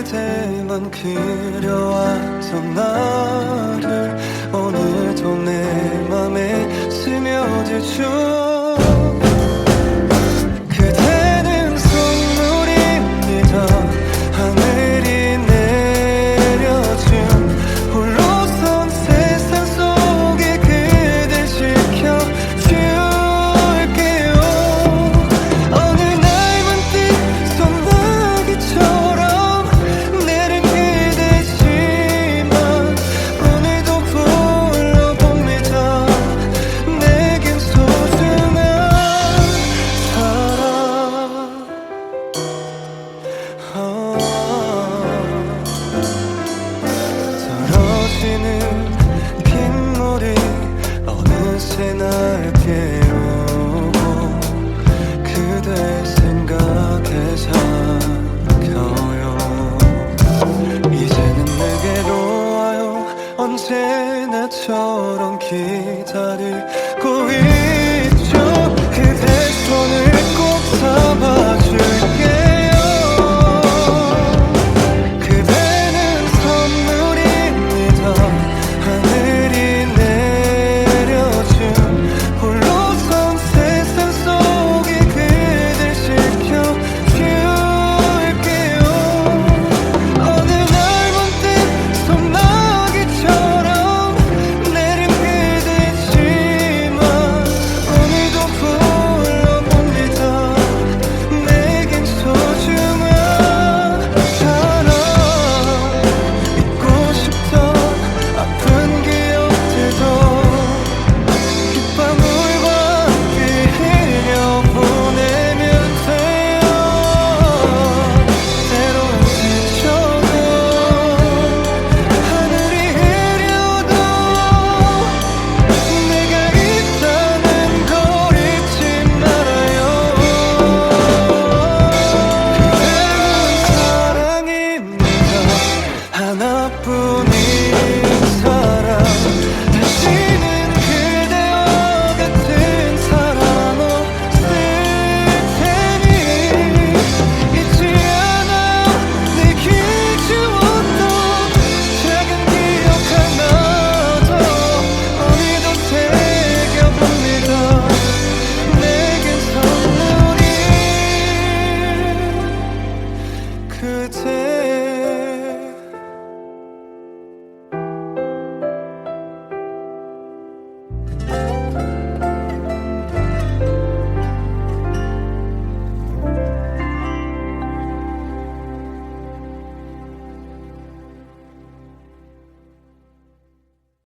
그대만 그려왔던 나를 오늘도 내 맘에 스며들죠 그대 날 깨우고 그대 생각에 잠겨요. 이제는 내게로 와요 언제나처럼 기다리고 있 pretend